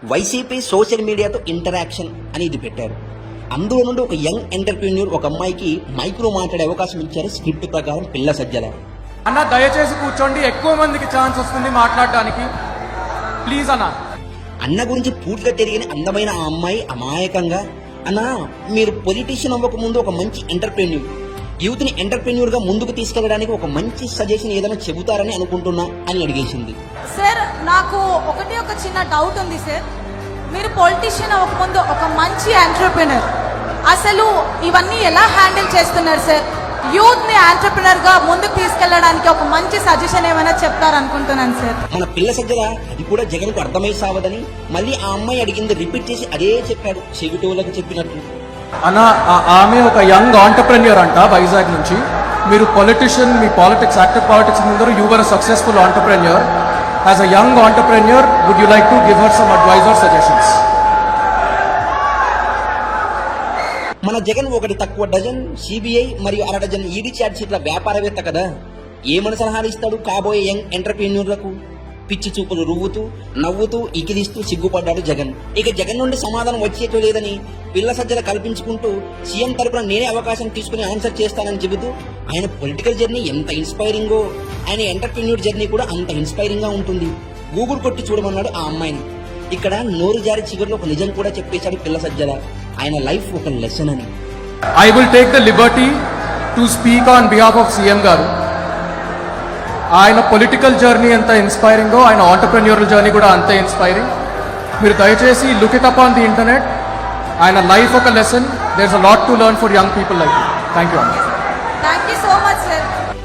YCP social మీడియాతో interaction అని ఇది పెట్టారు. అందులో నుండి ఒక యంగ్ ఎంటర్ప్రీన్యూర్ ఒక అమ్మాయికి మైక్రో మాట్లాడే అవకాశం ఇచ్చారు స్క్రిప్ట్ ప్రకారం పిల్ల సజ్జల. అన్న దయచేసి కూర్చోండి ఎక్కువ మందికి ఛాన్స్ వస్తుంది మాట్లాడడానికి. ప్లీజ్ అన్న. అన్న గురించి పూర్తిగా తెలియని అందమైన ఆ అమ్మాయి అమాయకంగా అన్న మీరు పొలిటీషియన్ అవ్వక ముందు ఒక మంచి ఎంటర్ప్రెన్యూర్ యూత్ని ఎంటర్ప్రెన్యూర్గా ముందుకు తీసుకెళ్ళడానికి ఒక మంచి సజెషన్ ఏదైనా చెబుతారని అనుకుంటున్నా అని అడిగేసింది. సార్ నాకు ఒకటి ఒక చిన్న డౌట్ ఉంది సార్ మీరు పొలిటీషియన్ అవ్వకముందు ఒక మంచి ఎంటర్ప్రినర్ అసలు ఇవన్నీ ఎలా హ్యాండిల్ చేస్తున్నారు సార్ యూత్ని ఎంటర్ప్రినర్గా ముందుకు తీసుకెళ్ళడానికి ఒక మంచి సజెషన్ ఏమైనా చెప్తారనుకుంటున్నాను సార్ మన పిల్ల సజ్జల అది కూడా జగన్కు అర్థమై సావదని మళ్ళీ ఆ అమ్మాయి అడిగింది రిపీట్ చేసి అదే చెప్పాడు చెవిటోళ్ళకి చెప్పినట్టు. అన్న ఆ- ఆమె ఒక యంగ్ ఆంటర్ప్రెన్యూర్ అంట వైజాగ్ నుంచి. మీరు పొలిటిషియన్ మీ politics active politics ముందరు you were successful entrepreneur As a young entrepreneur, would you like to give her some advice or suggestions మన జగన్ ఒకటి తక్కువ డజన్ సిబిఐ మరియు అర డజన్ ఈడీ ఛార్జ్ షీట్ల వ్యాపారవేత్త కదా. ఏమని సలహాలు ఇస్తాడు కాబోయే యంగ్ ఎంటర్ప్రీన్యూర్లకు? పిచ్చి చూపులు రువ్వుతూ నవ్వుతూ ఇకిలిస్తూ సిగ్గుపడ్డాడు జగన్. ఇక జగన్ నుండి సమాధానం వచ్చేటో లేదని పిల్ల సజ్జల కల్పించుకుంటూ సీఎం తరపున నేనే అవకాశం తీసుకుని ఆన్సర్ చేస్తానని చెబుతూ ఆయన పొలిటికల్ జర్నీ ఎంత ఇన్స్పైరింగో ఆయన ఎంటర్ప్రీన్యూర్ జర్నీ కూడా అంత ఇన్స్పైరింగ్గా ఉంటుంది. గూగుల్ కొట్టి చూడమన్నాడు ఆ అమ్మాయిని. ఇక్కడ నోరు జారి చివరిలో ఒక నిజం కూడా చెప్పేశాడు పిల్ల సజ్జల. ఆయన లైఫ్ ఒక లెసన్ అని. I will take the liberty to speak on behalf of CM గారు. ఆయన పొలిటికల్ జర్నీ ఎంత ఇన్స్పైరింగో ఆయన ఆంటర్ప్రెన్యూరల్ జర్నీ కూడా అంతే ఇన్స్పైరింగ్ మీరు దయచేసి look it up on the internet ఆయన లైఫ్ ఒక lesson there a lot to learn for young people like thank you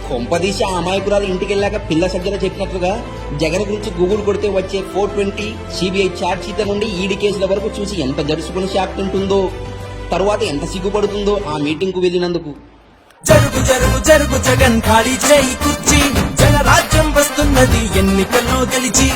కొంపదీసి ఆ అమాయకురాలు ఇంటికి వెళ్ళాక పిల్ల సజ్జల చెప్పినట్లుగా జగన్ గురించి గూగుల్ కొడితే వచ్చే ఫోర్ ట్వంటీ సిబిఐ ఛార్జ్ షీట్ల నుండి ఈడీ కేసుల వరకు చూసి ఎంత జరుచుకుని షాక్ తింటుందో తరువాత ఎంత సిగ్గుపడుతుందో ఆ మీటింగ్కు వెళ్ళినందుకు. జరుగు జరుగు జరుగు జగన్ ఖాళీ చేయి కుర్చీ. రాజ్యం వస్తున్నది. ఎన్నికల్లో గెలిచి